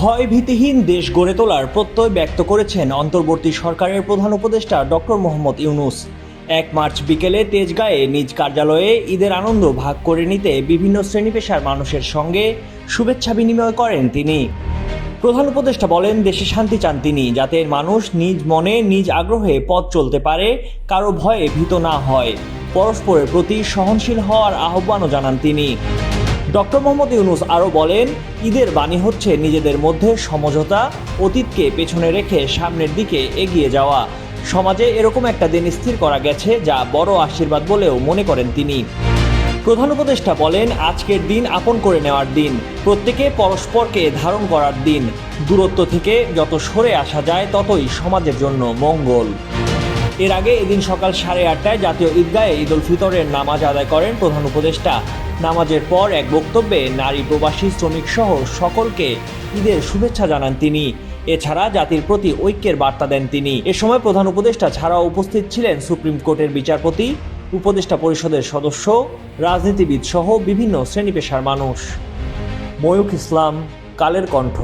ভয় ভীতিহীন দেশ গড়ে তোলার প্রত্যয় ব্যক্ত করেছেন অন্তর্বর্তী সরকারের প্রধান উপদেষ্টা ডক্টর মোহাম্মদ ইউনুস। এক মার্চ বিকেলে তেজগাঁয়ে নিজ কার্যালয়ে ঈদের আনন্দ ভাগ করে নিতে বিভিন্ন শ্রেণি পেশার মানুষের সঙ্গে শুভেচ্ছা বিনিময় করেন তিনি। প্রধান উপদেষ্টা বলেন, দেশে শান্তি চান তিনি, যাতে মানুষ নিজ মনে, নিজ আগ্রহে পথ চলতে পারে, কারও ভয়ে ভীত না হয়। পরস্পরের প্রতি সহনশীল হওয়ার আহ্বানও জানান তিনি। ডক্টর মোহাম্মদ ইউনুস আরও বলেন, ঈদের বাণী হচ্ছে নিজেদের মধ্যে সমঝোতা, অতীতকে পেছনে রেখে সামনের দিকে এগিয়ে যাওয়া। সমাজে এরকম একটা দিন স্থির করা গেছে যা বড় আশীর্বাদ বলেও মনে করেন তিনি। প্রধান উপদেষ্টা বলেন, আজকের দিন আপন করে নেওয়ার দিন, প্রত্যেকে পরস্পরকে ধারণ করার দিন। দূরত্ব থেকে যত সরে আসা যায় ততই সমাজের জন্য মঙ্গল। এর আগে এদিন সকাল সাড়ে আটটায় জাতীয় ঈদগাহে ঈদ উল ফিতরের নামাজ আদায় করেন প্রধান উপদেষ্টা। নামাজের পর এক বক্তব্যে নারী প্রবাসী, শ্রমিক সহ সকলকে ঈদের শুভেচ্ছা জানান তিনি। এছাড়া জাতির প্রতি ঐক্যের বার্তা দেন তিনি। এ সময় প্রধান উপদেষ্টা ছাড়াও উপস্থিত ছিলেন সুপ্রিম কোর্টের বিচারপতি, উপদেষ্টা পরিষদের সদস্য, রাজনীতিবিদ সহ বিভিন্ন শ্রেণি পেশার মানুষ। ময়ূখ ইসলাম, কালের কণ্ঠ।